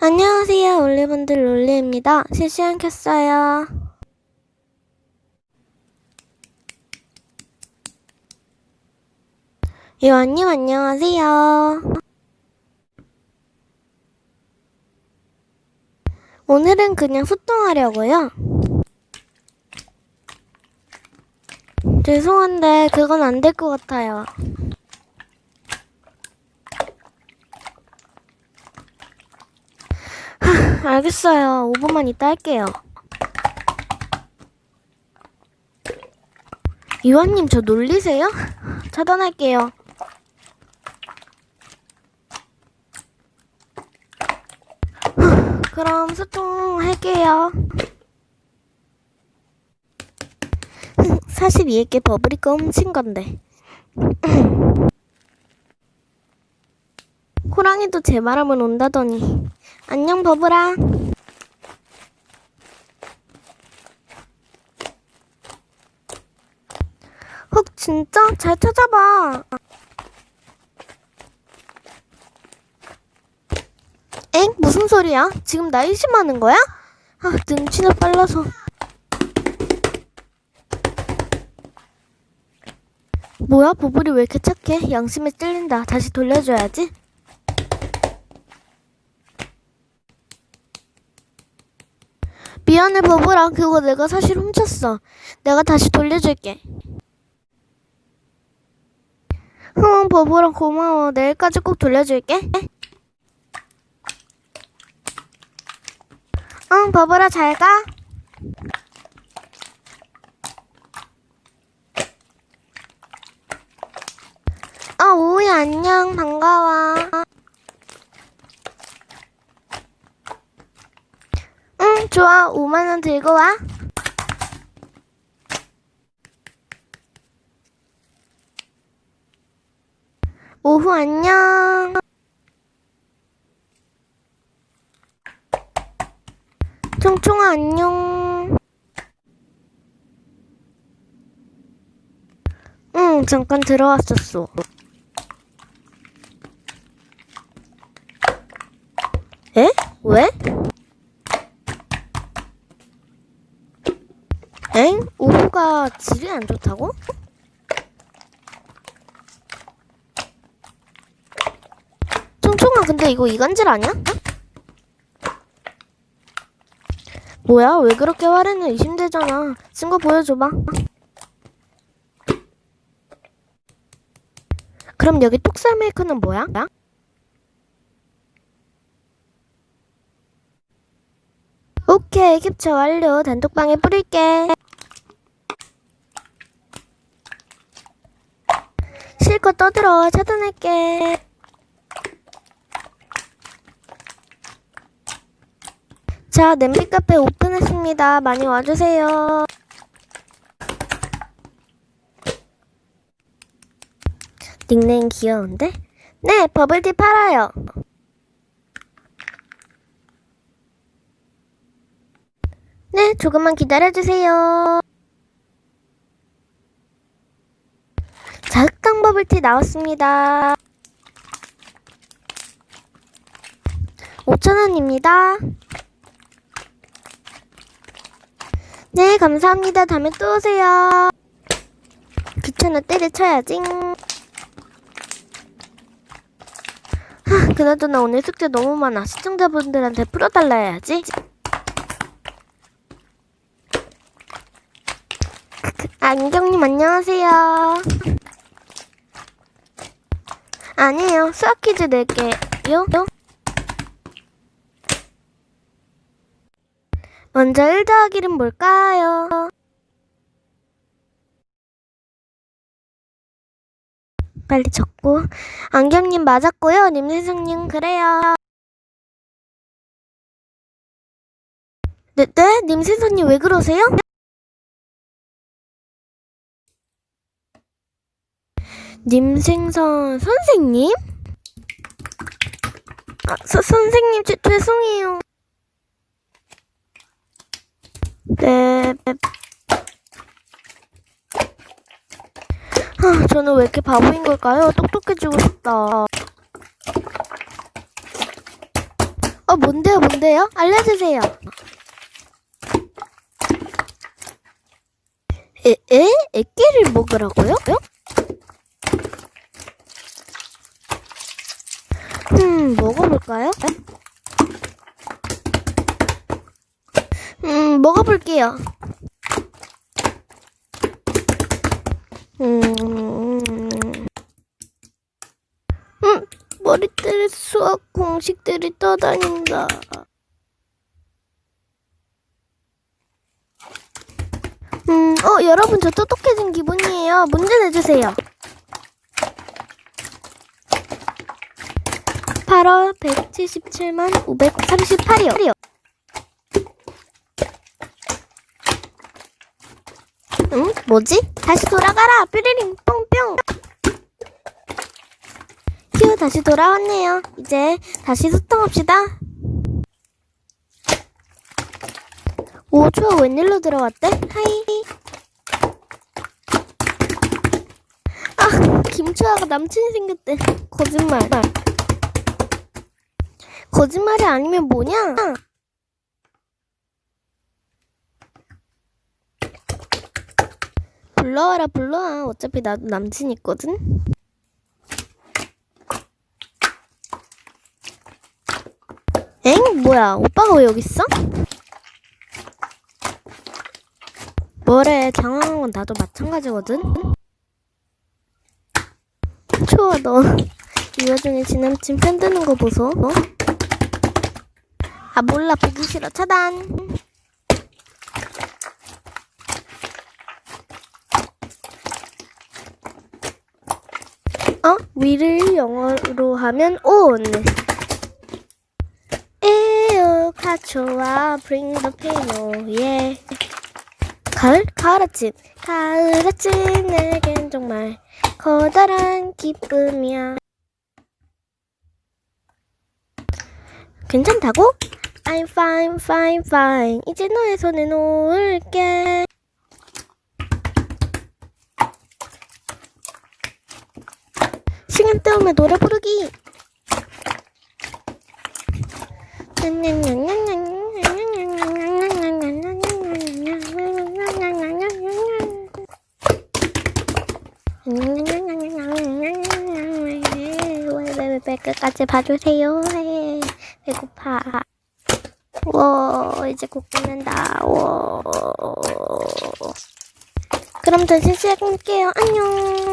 안녕하세요, 올리분들 롤리입니다. 실시간 켰어요. 요한님, 안녕하세요. 오늘은 그냥 소통하려고요. 죄송한데, 그건 안 될 것 같아요. 알겠어요. 5분만 있다 할게요. 이완님 저 놀리세요? 차단할게요. 그럼 소통할게요. 42에게 버블이가 훔친 건데. 호랑이도 제 말하면 온다더니. 안녕 버블아. 헉 진짜? 잘 찾아봐. 엥? 무슨 소리야? 지금 나 의심하는 거야? 아 눈치가 빨라서. 뭐야 버블이 왜 이렇게 착해? 양심에 찔린다. 다시 돌려줘야지. 미안해 버블아. 그거 내가 사실 훔쳤어. 내가 다시 돌려줄게. 응 버블아 고마워. 내일까지 꼭 돌려줄게. 응 버블아 잘가. 아 오우야 안녕. 반가워 응, 좋아. 5만원 들고 와. 오후 안녕. 총총아 안녕. 응, 잠깐 들어왔었어. 에? 왜? 엥? 오후가 질이 안 좋다고? 총총아 근데 이거 이간질 아니야? 뭐야 왜 그렇게 화내는 의심되잖아 증거 보여줘봐 그럼 여기 톡살 메이크는 뭐야? 오케이 캡처 완료 단톡방에 뿌릴게 실컷 떠들어. 차단할게. 자 냄비 카페 오픈했습니다. 많이 와주세요. 닉네임 귀여운데? 네 버블티 팔아요. 네 조금만 기다려주세요 자, 버블티 나왔습니다. 5,000원입니다. 네, 감사합니다. 다음에 또 오세요. 귀찮아 때려쳐야지. 하, 그나저나 오늘 숙제 너무 많아. 시청자분들한테 풀어달라 해야지. 안경님 안녕하세요. 아니에요. 수학 퀴즈 낼게요. 먼저 1 더하기는 뭘까요? 빨리 적고. 안경님 맞았고요. 님세성님 그래요. 네, 네? 님세성님 왜 그러세요? 님생선 선생님? 아, 서, 선생님 죄, 죄송해요. 네. 아, 저는 왜 이렇게 바보인 걸까요? 똑똑해지고 싶다. 어, 어, 뭔데요, 뭔데요? 알려주세요. 에, 에? 애끼를 먹으라고요? 음, 먹어 볼까요? 음, 먹어볼게요. 음, 음, 머리들의 수학 공식들이 떠다닌다. 음, 어, 여러분, 저 똑똑해진 기분이에요. 문제 내주세요. 8월 177만 538이요. 응? 뭐지? 다시 돌아가라! 뾰리링 뽕뿅! 휴, 다시 돌아왔네요. 이제 다시 소통합시다. 오, 좋아. 웬일로 들어왔대? 하이. 아, 김초아가 남친이 생겼대. 거짓말. 거짓말이 아니면 뭐냐? 불러와라, 불러와. 어차피 나도 남친 있거든. 엥? 뭐야? 오빠가 왜 여기 있어? 뭐래? 당황한 건 나도 마찬가지거든. 초아 너이 와중에 지남친 편드는 거 보소. 어? 아 몰라 보기 싫어 차단. 어? 위를 영어로 하면 on. 에어 가초와 bring the piano yeah. 가을? 가을 아침 가을 아침 내겐 정말 커다란 기쁨이야 괜찮다고? I'm fine fine fine 이제 너의 손에 놓을게 시간 때우며 노래 부르기 왜 끝까지 봐주세요. 해. 배고파. 와, 이제 곧 끝난다. 와. 그럼 다시 시작할게요. 안녕.